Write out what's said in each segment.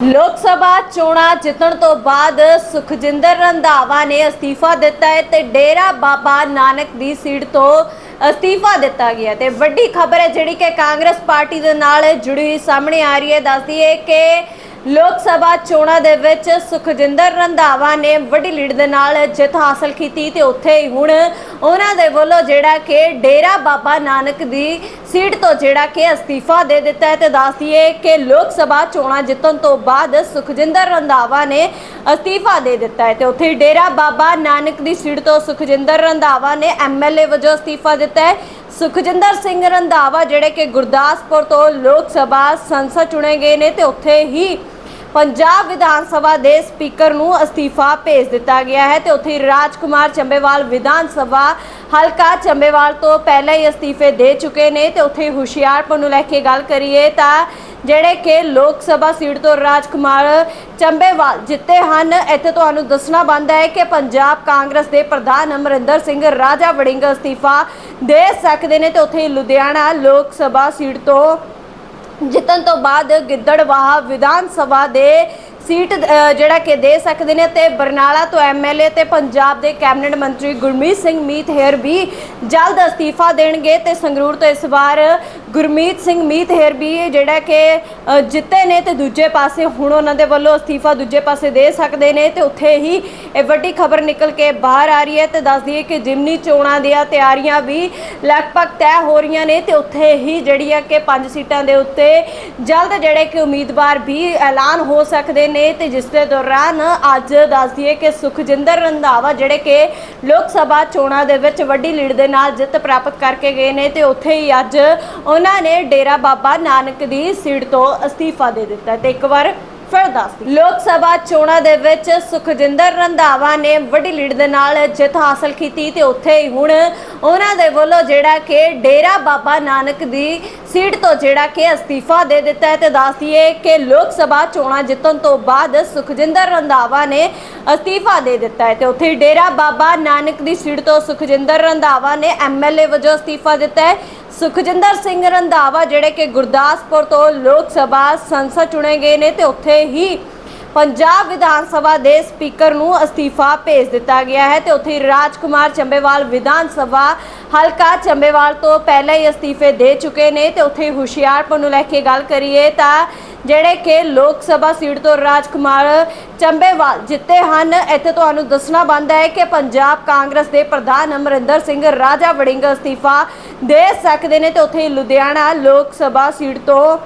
ਲੋਕ ਸਭਾ ਚੋਣਾਂ ਜਿੱਤਣ ਤੋਂ ਬਾਅਦ ਸੁਖਜਿੰਦਰ ਰੰਧਾਵਾ ਨੇ ਅਸਤੀਫਾ ਦਿੱਤਾ ਹੈ ਤੇ ਡੇਰਾ ਬਾਬਾ ਨਾਨਕ ਦੀ ਸੀਟ ਤੋਂ ਅਸਤੀਫਾ ਦਿੱਤਾ ਗਿਆ ਹੈ ਤੇ ਵੱਡੀ ਖਬਰ ਹੈ ਜਿਹੜੀ ਕਿ ਕਾਂਗਰਸ ਪਾਰਟੀ ਦੇ ਨਾਲ ਜੁੜੀ ਹੋਈ ਸਾਹਮਣੇ ਆ ਰਹੀ ਹੈ। ਦੱਸਦੀ ਹੈ ਕਿ ਲੋਕ ਸਭਾ ਚੋਣਾਂ ਦੇ ਵਿੱਚ ਸੁਖਜਿੰਦਰ ਰੰਧਾਵਾ ਨੇ ਵੱਡੀ ਲੀਡ ਦੇ ਨਾਲ ਜਿੱਤ ਹਾਸਲ ਕੀਤੀ ਤੇ ਉੱਥੇ ਹੀ ਹੁਣ ਉਹਨਾਂ ਦੇ ਵੱਲੋਂ ਜਿਹੜਾ ਕਿ ਡੇਰਾ ਬਾਬਾ ਨਾਨਕ ਦੀ ਸੀਟ ਤੋਂ ਜਿਹੜਾ ਕਿ ਅਸਤੀਫਾ ਦੇ ਦਿੱਤਾ ਹੈ ਤੇ ਦੱਸਦੀ ਕਿ ਲੋਕ ਸਭਾ ਚੋਣਾਂ ਜਿੱਤਣ ਤੋਂ ਬਾਅਦ ਸੁਖਜਿੰਦਰ ਰੰਧਾਵਾ ਨੇ ਅਸਤੀਫਾ ਦੇ ਦਿੱਤਾ ਹੈ ਤੇ ਉੱਥੇ ਹੀ ਡੇਰਾ ਬਾਬਾ ਨਾਨਕ ਦੀ ਸੀਟ ਤੋਂ ਸੁਖਜਿੰਦਰ ਰੰਧਾਵਾ ਨੇ ਐਮਐਲਏ ਵਜੋਂ ਅਸਤੀਫਾ ਦਿੱਤਾ ਹੈ। ਸੁਖਜਿੰਦਰ ਸਿੰਘ ਰੰਧਾਵਾ ਜਿਹੜੇ ਕਿ ਗੁਰਦਾਸਪੁਰ ਤੋਂ ਲੋਕ ਸਭਾ ਸੰਸਦ ਚੁਣੇ ਗਏ ਨੇ ਤੇ ਉੱਥੇ ਹੀ ਪੰਜਾਬ ਵਿਧਾਨ ਸਭਾ ਦੇ ਸਪੀਕਰ ਨੂੰ ਅਸਤੀਫਾ ਭੇਜ ਦਿੱਤਾ ਗਿਆ ਹੈ ਤੇ ਉੱਥੇ ਹੀ ਰਾਜਕੁਮਾਰ ਚੰਬੇਵਾਲ ਵਿਧਾਨ ਸਭਾ ਹਲਕਾ ਚੰਬੇਵਾਲ ਤੋਂ ਪਹਿਲਾਂ ਹੀ ਅਸਤੀਫੇ ਦੇ ਚੁੱਕੇ ਨੇ ਤੇ ਉੱਥੇ ਹੁਸ਼ਿਆਰਪੁਰ ਨੂੰ ਲੈ ਕੇ ਗੱਲ ਕਰੀਏ ਤਾਂ ਜਿਹੜੇ ਕਿ ਲੋਕ ਸਭਾ ਸੀਟ ਤੋਂ ਰਾਜਕੁਮਾਰ ਚੰਬੇਵਾਲ ਜਿੱਤੇ ਹਨ, ਇੱਥੇ ਤੁਹਾਨੂੰ ਦੱਸਣਾ ਬਣਦਾ ਹੈ ਕਿ ਪੰਜਾਬ ਕਾਂਗਰਸ ਦੇ ਪ੍ਰਧਾਨ ਅਮਰਿੰਦਰ ਸਿੰਘ ਰਾਜਾ ਵੜਿੰਗ ਅਸਤੀਫਾ ਦੇ ਸਕਦੇ ਨੇ ਤੇ ਉੱਥੇ ਹੀ ਲੁਧਿਆਣਾ ਲੋਕ ਸਭਾ ਸੀਟ ਤੋਂ ਜਿੱਤਣ ਤੋਂ ਬਾਅਦ ਗਿੱਦੜਵਾਹਾ ਵਿਧਾਨ ਸਭਾ ਦੇ ਸੀਟ ਜਿਹੜਾ ਕਿ ਦੇ ਸਕਦੇ ਨੇ ਤੇ ਬਰਨਾਲਾ ਤੋਂ ਐਮਐਲਏ ਤੇ ਪੰਜਾਬ ਦੇ ਕੈਬਨਿਟ ਮੰਤਰੀ ਗੁਰਮੀਤ ਸਿੰਘ ਮੀਤ ਹੇਰ ਵੀ ਜਲਦ ਅਸਤੀਫਾ ਦੇਣਗੇ ਤੇ ਸੰਗਰੂਰ ਤੋਂ ਇਸ ਵਾਰ ਗੁਰਮੀਤ ਸਿੰਘ ਮੀਤ ਹੇਰ ਵੀ ਜਿਹੜਾ ਕਿ ਜਿੱਤੇ ਨੇ ਤੇ ਦੂਜੇ ਪਾਸੇ ਹੁਣ ਉਹਨਾਂ ਦੇ ਵੱਲੋਂ ਅਸਤੀਫਾ ਦੂਜੇ ਪਾਸੇ ਦੇ ਸਕਦੇ ਨੇ ਤੇ ਉੱਥੇ ਹੀ ਇਹ ਵੱਡੀ ਖਬਰ ਨਿਕਲ ਕੇ ਬਾਹਰ ਆ ਰਹੀ ਹੈ ਤੇ ਦੱਸਦੀ ਹੈ ਕਿ ਜਿਮਨੀ ਚੋਣਾਂ ਦੀਆਂ ਤਿਆਰੀਆਂ ਵੀ ਲਗਭਗ ਤੈਅ ਹੋ ਰਹੀਆਂ ਨੇ ਤੇ ਉੱਥੇ ਹੀ ਜਿਹੜੀ ਆ ਕਿ ਪੰਜ ਸੀਟਾਂ ਦੇ ਉੱਤੇ ਜਲਦ ਜਿਹੜੇ ਕਿ ਉਮੀਦਵਾਰ ਵੀ ਐਲਾਨ ਹੋ ਸਕਦੇ ਨੇ ਤੇ ਜਿਸ ਦੇ ਦੌਰਾਨ ਅੱਜ ਦੱਸਦੀ ਹੈ ਕਿ ਸੁਖਜਿੰਦਰ ਰੰਧਾਵਾ ਜਿਹੜੇ ਕਿ ਲੋਕ ਸਭਾ ਚੋਣਾਂ ਦੇ ਵਿੱਚ ਵੱਡੀ ਲੀਡ ਦੇ ਨਾਲ ਜਿੱਤ ਪ੍ਰਾਪਤ ਕਰਕੇ ਗਏ ਨੇ ਤੇ ਉੱਥੇ ਹੀ ਅੱਜ ਉਹਨਾਂ ਨੇ ਡੇਰਾ ਬਾਬਾ ਨਾਨਕ ਦੀ ਸੀਟ ਤੋਂ ਅਸਤੀਫਾ ਦੇ ਦਿੱਤਾ ਤੇ ਇੱਕ ਵਾਰ ਫਿਰ ਦੱਸ ਲੋਕ ਸਭਾ ਚੋਣਾਂ ਦੇ ਵਿੱਚ ਸੁਖਜਿੰਦਰ ਰੰਧਾਵਾ ਨੇ ਵੱਡੀ ਲੀਡ ਦੇ ਨਾਲ ਜਿੱਤ ਹਾਸਲ ਕੀਤੀ ਤੇ ਉੱਥੇ ਹੀ ਹੁਣ ਉਹਨਾਂ ਦੇ ਵੱਲੋਂ ਜਿਹੜਾ ਕਿ ਡੇਰਾ ਬਾਬਾ ਨਾਨਕ ਦੀ ਸੀਟ ਤੋਂ ਜਿਹੜਾ ਕਿ ਅਸਤੀਫਾ ਦੇ ਦਿੱਤਾ ਹੈ ਤੇ ਦੱਸਦੀਏ ਕਿ ਲੋਕ ਸਭਾ ਚੋਣਾਂ ਜਿੱਤਣ ਤੋਂ ਬਾਅਦ ਸੁਖਜਿੰਦਰ ਰੰਧਾਵਾ ਨੇ ਅਸਤੀਫਾ ਦੇ ਦਿੱਤਾ ਹੈ ਤੇ ਉੱਥੇ ਹੀ ਡੇਰਾ ਬਾਬਾ ਨਾਨਕ ਦੀ ਸੀਟ ਤੋਂ ਸੁਖਜਿੰਦਰ ਰੰਧਾਵਾ ਨੇ ਐਮਐਲਏ ਵਜੋਂ ਅਸਤੀਫਾ ਦਿੱਤਾ ਹੈ। ਸੁਖਜਿੰਦਰ ਸਿੰਘ ਰੰਧਾਵਾ ਜਿਹੜੇ ਕਿ ਗੁਰਦਾਸਪੁਰ ਤੋਂ ਲੋਕ ਸਭਾ ਸੰਸਦ ਚੁਣੇ ਗਏ ਨੇ ਤੇ ਉੱਥੇ ਹੀ ਪੰਜਾਬ ਵਿਧਾਨ ਸਭਾ ਦੇ ਸਪੀਕਰ ਨੂੰ ਅਸਤੀਫਾ ਭੇਜ ਦਿੱਤਾ ਗਿਆ ਹੈ ਤੇ ਉੱਥੇ ਹੀ ਰਾਜਕੁਮਾਰ ਚੰਬੇਵਾਲ ਵਿਧਾਨ ਸਭਾ ਹਲਕਾ ਚੰਬੇਵਾਲ ਤੋਂ ਪਹਿਲਾਂ ਹੀ ਅਸਤੀਫੇ ਦੇ ਚੁੱਕੇ ਨੇ ਤੇ ਉੱਥੇ ਹੀ ਹੁਸ਼ਿਆਰਪੁਰ ਨੂੰ ਲੈ ਕੇ ਗੱਲ ਕਰੀਏ ਤਾਂ ਜਿਹੜੇ ਕਿ ਲੋਕ ਸਭਾ ਸੀਟ ਤੋਂ ਰਾਜਕੁਮਾਰ ਚੰਬੇਵਾਲ ਜਿੱਤੇ ਹਨ। ਇੱਥੇ ਤੁਹਾਨੂੰ ਦੱਸਣਾ ਬਣਦਾ ਹੈ ਕਿ ਪੰਜਾਬ ਕਾਂਗਰਸ ਦੇ ਪ੍ਰਧਾਨ ਅਮਰਿੰਦਰ ਸਿੰਘ ਰਾਜਾ ਵੜਿੰਗ ਅਸਤੀਫਾ ਦੇ ਸਕਦੇ ਨੇ ਤੇ ਉੱਥੇ ਲੁਧਿਆਣਾ ਲੋਕ ਸਭਾ ਸੀਟ ਤੋਂ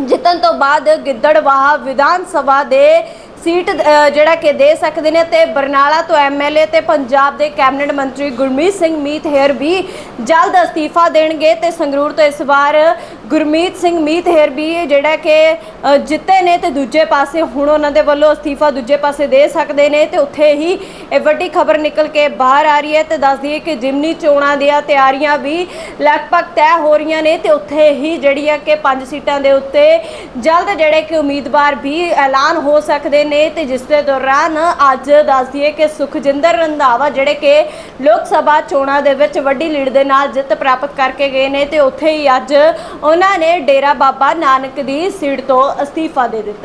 ਜਿੱਤਣ ਤੋਂ ਬਾਅਦ ਗਿੱਦੜਵਾਹਾ ਵਿਧਾਨ ਸਭਾ ਦੇ ਸੀਟ ਜਿਹੜਾ ਕਿ ਦੇ ਸਕਦੇ ਨੇ ਤੇ ਬਰਨਾਲਾ ਤੋਂ ਐਮਐਲਏ ਤੇ ਪੰਜਾਬ ਦੇ ਕੈਬਨਿਟ ਮੰਤਰੀ ਗੁਰਮੀਤ ਸਿੰਘ ਮੀਤ ਹੇਰ ਵੀ ਜਲਦ ਅਸਤੀਫਾ ਦੇਣਗੇ ਤੇ ਸੰਗਰੂਰ ਤੋਂ ਇਸ ਵਾਰ ਗੁਰਮੀਤ ਸਿੰਘ ਮੀਤ ਹੇਰ ਵੀ ਜਿਹੜਾ ਕਿ ਜਿੱਤੇ ਨੇ ਤੇ ਦੂਜੇ ਪਾਸੇ ਹੁਣ ਉਹਨਾਂ ਦੇ ਵੱਲੋਂ ਅਸਤੀਫਾ ਦੂਜੇ ਪਾਸੇ ਦੇ ਸਕਦੇ ਨੇ ਤੇ ਉੱਥੇ ਹੀ ਇਹ ਵੱਡੀ ਖਬਰ ਨਿਕਲ ਕੇ ਬਾਹਰ ਆ ਰਹੀ ਹੈ ਤੇ ਦੱਸਦੀ ਹੈ ਕਿ ਜਿਮਨੀ ਚੋਣਾਂ ਦੀਆਂ ਤਿਆਰੀਆਂ ਵੀ ਲਗਭਗ ਤੈਅ ਹੋ ਰਹੀਆਂ ਨੇ ਤੇ ਉੱਥੇ ਹੀ ਜਿਹੜੀਆਂ ਕਿ ਪੰਜ ਸੀਟਾਂ ਦੇ ਉੱਤੇ ਜਲਦ ਜਿਹੜੇ ਕਿ ਉਮੀਦਵਾਰ ਵੀ ਐਲਾਨ ਹੋ ਸਕਦੇ ਨੇ ਤੇ ਜਿਸ ਦੇ ਦੌਰਾਨ ਅੱਜ ਦੱਸਦੀ ਹੈ ਕਿ ਸੁਖਜਿੰਦਰ ਰੰਧਾਵਾ ਜਿਹੜੇ ਕਿ ਲੋਕ ਸਭਾ ਚੋਣਾਂ ਦੇ ਵਿੱਚ ਵੱਡੀ ਲੀਡ ਦੇ ਨਾਲ ਜਿੱਤ ਪ੍ਰਾਪਤ ਕਰਕੇ ਗਏ ਨੇ ਤੇ ਉੱਥੇ ਹੀ ਅੱਜ ਉਹਨਾਂ ਨੇ ਡੇਰਾ ਬਾਬਾ ਨਾਨਕ ਦੀ ਸੀਟ ਤੋਂ ਅਸਤੀਫਾ ਦੇ ਦਿੱਤਾ।